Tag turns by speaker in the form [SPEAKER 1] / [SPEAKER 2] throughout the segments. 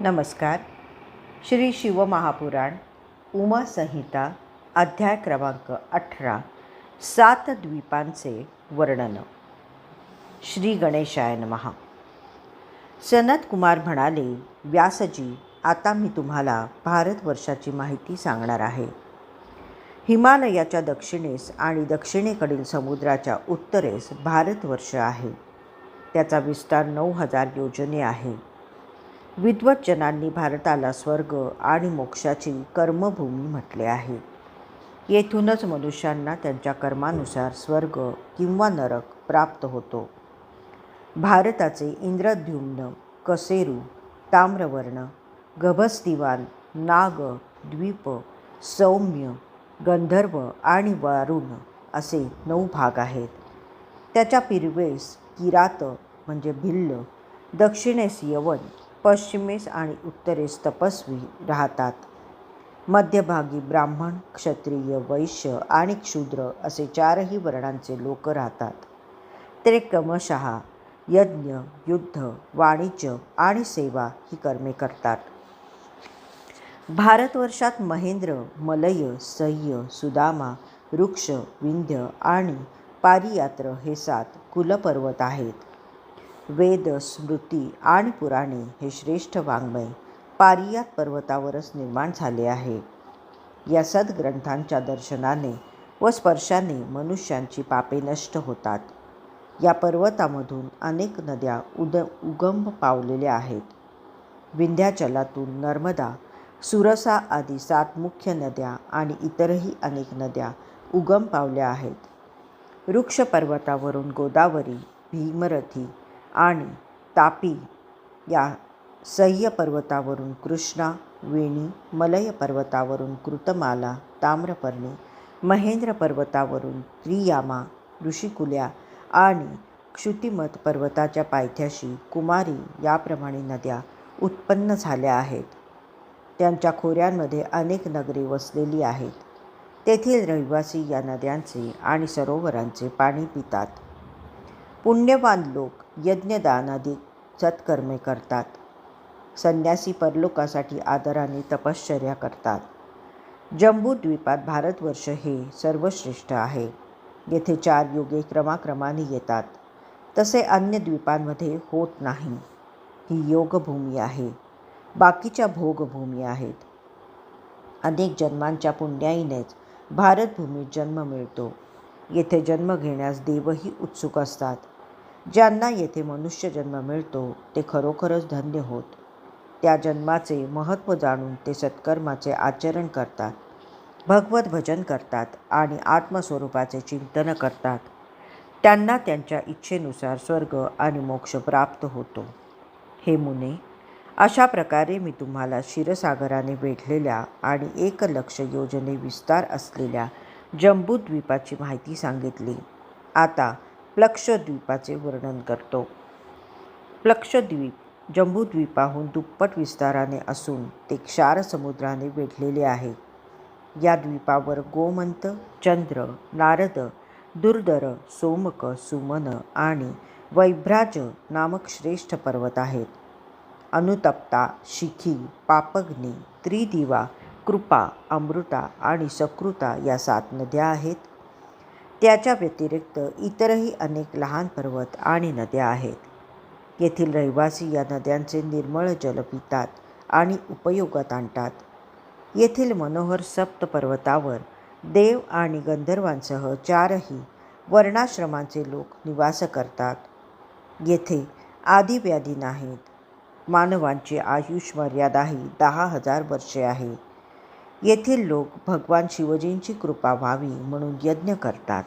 [SPEAKER 1] नमस्कार. श्री शिवमहापुराण उमा संहिता अध्याय क्रमांक अठरा सात द्वीपांचे वर्णन. श्री गणेशाय नमहा सनत कुमार म्हणाले व्यासजी आता मी तुम्हाला भारतवर्षाची माहिती सांगणार आहे. हिमालयाच्या दक्षिणेस आणि दक्षिणेकडील समुद्राच्या उत्तरेस भारतवर्ष आहे. त्याचा विस्तार नऊ हजार योजने आहे. विद्वज्जनांनी भारताला स्वर्ग आणि मोक्षाची कर्मभूमी म्हटले आहे. येथूनच मनुष्यांना त्यांच्या कर्मानुसार स्वर्ग किंवा नरक प्राप्त होतो. भारताचे इंद्रद्युम्न कसेरू ताम्रवर्ण गभस्तिवान नाग द्वीप सौम्य गंधर्व आणि वारुण असे नऊ भाग आहेत. त्याच्या पिरवेस किरात म्हणजे भिल्ल दक्षिणेस यवन पश्चिमेस आणि उत्तरेस तपस्वी राहतात. मध्यभागी ब्राह्मण क्षत्रिय वैश्य आणि क्षुद्र असे चारही वर्णांचे लोक राहतात. ते क्रमशः यज्ञ युद्ध वाणिज्य आणि सेवा ही कर्मे करतात. भारतवर्षात महेंद्र मलय सह्य सुदामा वृक्ष विंध्य आणि पारियात्र हे सात कुलपर्वत आहेत. वेद स्मृती आणि पुराणे हे श्रेष्ठ वाङ्मय पारियात पर्वतावरच निर्माण झाले आहे. या सद्ग्रंथांच्या दर्शनाने व स्पर्शाने मनुष्यांची पापे नष्ट होतात. या पर्वतामधून अनेक नद्या उद उगम पावलेल्या आहेत. विंध्याचलातून नर्मदा सुरसा आदी सात मुख्य नद्या आणि इतरही अनेक नद्या उगम पावल्या आहेत. वृक्ष पर्वतावरून गोदावरी भीमरथी आणि तापी या सह्य पर्वतावरून कृष्णा वेणी मलय पर्वतावरून कृतमाला ताम्रपर्णी महेंद्र पर्वतावरून त्रियामा ऋषिकुल्या आणि क्षुतिमत पर्वताच्या पायथ्याशी कुमारी याप्रमाणे नद्या उत्पन्न झाल्या आहेत. त्यांच्या खोऱ्यांमध्ये अनेक नगरे वसलेली आहेत. तेथील रहिवासी या नद्यांचे आणि सरोवरांचे पाणी पितात. पुण्यवान लोक यज्ञदानादी सत्कर्मे करतात. संन्यासी परलोकासाठी आदराने तपश्चर्या करतात. जम्बूद्वीपात भारतवर्ष हे सर्वश्रेष्ठ आहे. येथे चार युगे क्रमाक्रमाने येतात. तसे अन्य द्वीपांमध्ये होत नाही. ही योगभूमी आहे. बाकीच्या भोगभूमी आहेत. अनेक जन्मांच्या पुण्याईनेच भारतभूमीत जन्म मिळतो. येथे जन्म घेण्यास देवही उत्सुक असतात. ज्यांना येथे मनुष्य जन्म मिळतो ते खरोखरच धन्य होत. त्या जन्माचे महत्त्व जाणून ते सत्कर्माचे आचरण करतात भगवत भजन करतात आणि आत्मस्वरूपाचे चिंतन करतात. त्यांना त्यांच्या इच्छेनुसार स्वर्ग आणि मोक्ष प्राप्त होतो. हे मुने अशा प्रकारे मी तुम्हाला क्षीरसागराने वेढलेल्या आणि एक लक्ष योजने विस्तार असलेल्या जम्बूद्वीपाची माहिती सांगितली. आता प्लक्षद्वीपाचे वर्णन करतो. प्लक्षद्वीप जम्बूद्वीपाहून दुप्पट विस्ताराने असून ते क्षार समुद्राने वेढलेले आहे. या द्वीपावर गोमंत चंद्र नारद दुर्दर सोमक सुमन आणि वैभ्राज नामक श्रेष्ठ पर्वत आहेत. अनुतप्ता शिखी पापग्नी त्रिदिवा कृपा अमृता आणि सकृता या सात नद्या आहेत. त्याच्या व्यतिरिक्त इतरही अनेक लहान पर्वत आणि नद्या आहेत. येथील रहिवासी या नद्यांचे निर्मळ जल पितात आणि उपयोगात आणतात. येथील मनोहर सप्त पर्वतावर देव आणि गंधर्वांसह चारही वर्णाश्रमांचे लोक निवास करतात. येथे आदिव्याधी नाहीत. मानवांची आयुष मर्यादाही दहा हजार वर्षे आहे. येथील लोक भगवान शिवजींची कृपा व्हावी म्हणून यज्ञ करतात.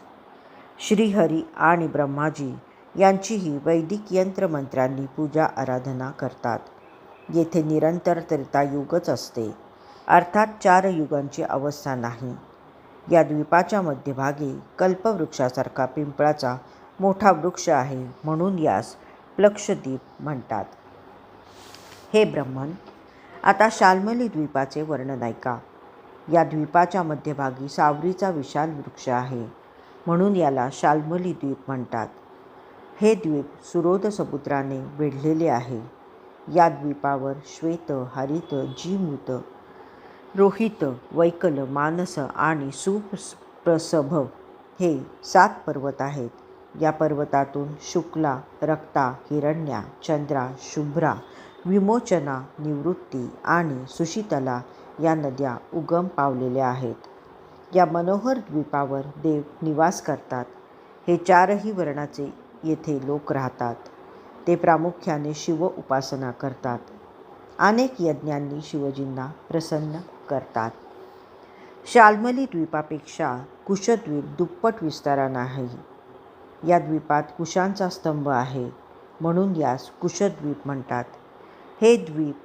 [SPEAKER 1] श्रीहरी आणि ब्रह्माजी यांचीही वैदिक यंत्रमंत्रांनी पूजा आराधना करतात. येथे निरंतर त्रेतायुगच असते. अर्थात चार युगांची अवस्था नाही. या द्वीपाच्या मध्यभागी कल्पवृक्षासारखा पिंपळाचा मोठा वृक्ष आहे म्हणून यास प्लक्षद्वीप म्हणतात. हे ब्रह्मन आता शाल्मली द्वीपाचे वर्णन ऐका. या द्वीपाच्या मध्यभागी सावरीचा विशाल वृक्ष आहे म्हणून याला शाल्मली द्वीप म्हणतात. हे द्वीप सुरोध समुद्राने वेढलेले आहे. या द्वीपावर श्वेत हरित जीमूत रोहित वैकल मानस आणि सुप्रसभ हे सात पर्वत आहेत. या पर्वतातून शुक्ला रक्ता हिरण्या चंद्रा शुभ्रा विमोचना निवृत्ती आणि सुशीतला या नद्या उगम पावलेल्या आहेत. या मनोहर द्वीपावर देव निवास करतात. हे चारही वर्णाचे येथे लोक राहतात. ते प्रामुख्याने शिव उपासना करतात. अनेक यज्ञांनी शिवजींना प्रसन्न करतात. शाल्मली द्वीपापेक्षा कुशद्वीप दुप्पट विस्तारानं आहे या द्वीपात कुशांचा स्तंभ आहे म्हणून यास कुशद्वीप म्हणतात. हे द्वीप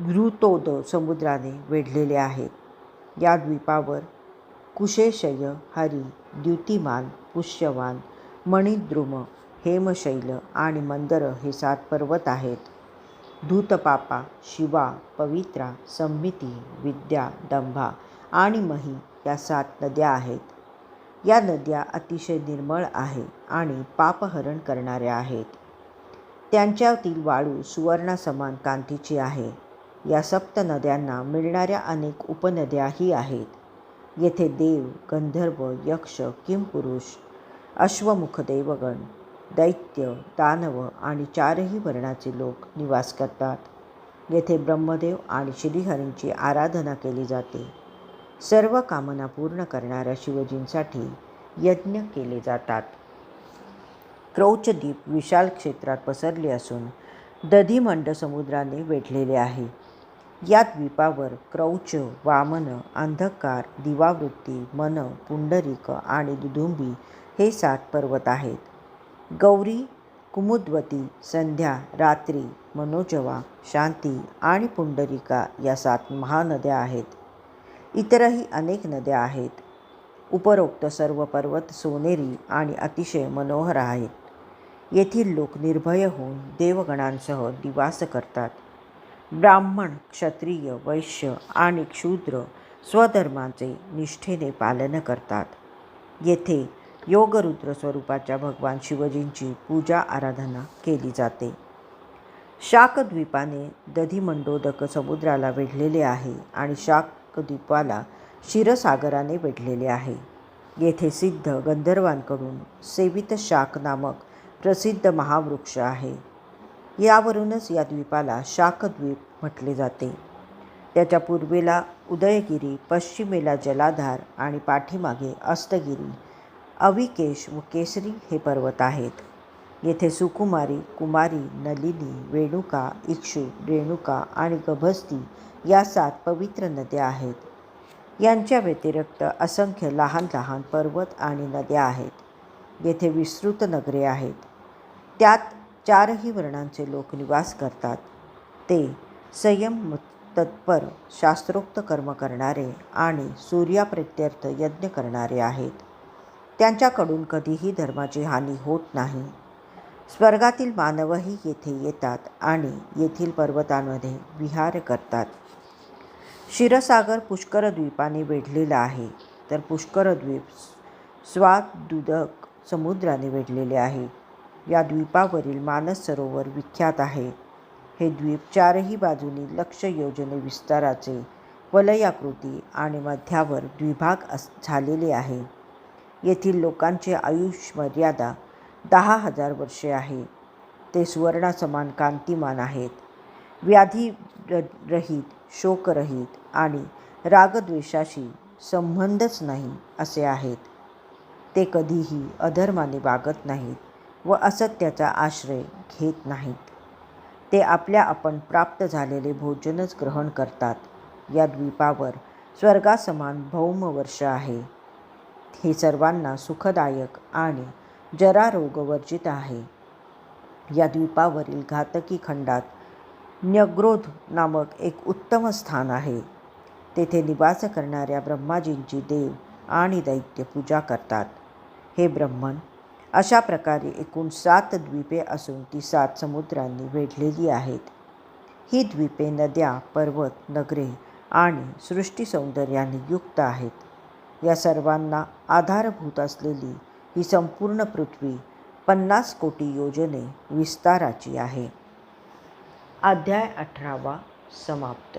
[SPEAKER 1] घृतोद समुद्राने वेढलेले आहेत. या द्वीपावर कुशेशय हरी द्युतिमान पुष्यवान मणिद्रुम हेमशैल आणि मंदर हे सात पर्वत आहेत. धूतपापा शिवा पवित्रा संमिती विद्या दंभा आणि मही या सात नद्या आहेत. या नद्या अतिशय निर्मळ आहे आणि पापहरण करणाऱ्या आहेत. त्यांच्यातील वाळू सुवर्णासमान कांतीची आहे. या सप्त नद्यांना मिळणाऱ्या अनेक उपनद्याही आहेत. येथे देव गंधर्व यक्ष किमपुरुष अश्वमुख देवगण दैत्य दानव आणि चारही वर्णाचे लोक निवास करतात. येथे ब्रह्मदेव आणि श्रीहरींची आराधना केली जाते. सर्व कामना पूर्ण करणाऱ्या शिवजींसाठी यज्ञ केले जातात. क्रौचद्वीप विशाल क्षेत्रात पसरले असून दधीमंड समुद्राने वेढलेले आहे. या द्वीपावर क्रौच वामन अंधकार दिवावृत्ती मन पुंडरिक आणि दुदुंबी हे सात पर्वत आहेत. गौरी कुमुद्वती संध्या रात्री मनोजवा शांती आणि पुंडरिका या सात महानद्या आहेत. इतरही अनेक नद्या आहेत. उपरोक्त सर्व पर्वत सोनेरी आणि अतिशय मनोहर आहेत. येथील लोक निर्भय होऊन देवगणांसह दिवास करतात. ब्राह्मण क्षत्रिय वैश्य आणि क्षूद्र स्वधर्माचे निष्ठेने पालन करतात. येथे योगरुद्र स्वरूपाच्या भगवान शिवजींची पूजा आराधना केली जाते. शाकद्वीपाने दधिमंडोदक समुद्राला वेढलेले आहे आणि शाकद्वीपाला क्षीरसागराने वेढलेले आहे. येथे सिद्ध गंधर्वांकडून सेवित शाक नामक प्रसिद्ध महावृक्ष आहे. यावरूनच या द्वीपाला शाकद्वीप म्हटले जाते. त्याच्या पूर्वेला उदयगिरी पश्चिमेला जलाधार आणि पाठीमागे अस्तगिरी अविकेश व केसरी हे पर्वत आहेत. येथे सुकुमारी कुमारी नलिनी वेणुका इक्षु रेणुका आणि गभस्ती या सात पवित्र नद्या आहेत. यांच्या व्यतिरिक्त असंख्य लहान लहान पर्वत आणि नद्या आहेत. येथे विस्तृत नगरे आहेत. त्यात चारही वर्णांचे लोक निवास करतात. ते संयम तत्पर शास्त्रोक्त कर्म करणारे आणि सूर्याप्रित्यर्थ यज्ञ करणारे आहेत. त्यांच्याकडून कधीही धर्माची हानी होत नाही. स्वर्गातील मानवही येथे येतात आणि येथील पर्वतांमध्ये विहार करतात. क्षीरसागर पुष्करद्वीपाने वेढलेला आहे. तर पुष्करद्वीप स्वादुदक समुद्राने वेढलेले आहे. या द्वीपावरील मानस सरोवर विख्यात आहे. हे द्वीप चारही बाजूनी लक्ष योजने विस्ताराचे वलयाकृती आणि मध्यावर द्विभाग अस झालेले आहे. येथील लोकांचे आयुष्य मर्यादा दहा हजार वर्षे आहे. ते सुवर्णासमान कांतिमान आहेत. व्याधी रहित शोकरहित आणि रागद्वेषाशी संबंधच नाही असे आहेत. ते कधीही अधर्माने वागत नाहीत. व असत्याचा आश्रय घेत नाहीत. ते आपल्या आपण प्राप्त झालेले भोजनच ग्रहण करतात. या द्वीपावर स्वर्गासमान भौम वर्ष आहे. हे सर्वांना सुखदायक आणि जरारोगवर्जित आहे. या द्वीपावरील घातकी खंडात न्यग्रोध नामक एक उत्तम स्थान आहे. तेथे निवास करणाऱ्या ब्रह्माजींची देव आणि दैत्य पूजा करतात. हे ब्रह्मन अशा प्रकारे एकूण सात द्वीपे असून ती सात समुद्रांनी वेढलेली आहेत. ही द्वीपे नद्या पर्वत नगरे आणि सृष्टी सौंदर्याने युक्त आहेत. या सर्वांना आधारभूत असलेली ही संपूर्ण पृथ्वी पन्नास कोटी योजने विस्ताराची आहे. अध्याय अठरावा समाप्त.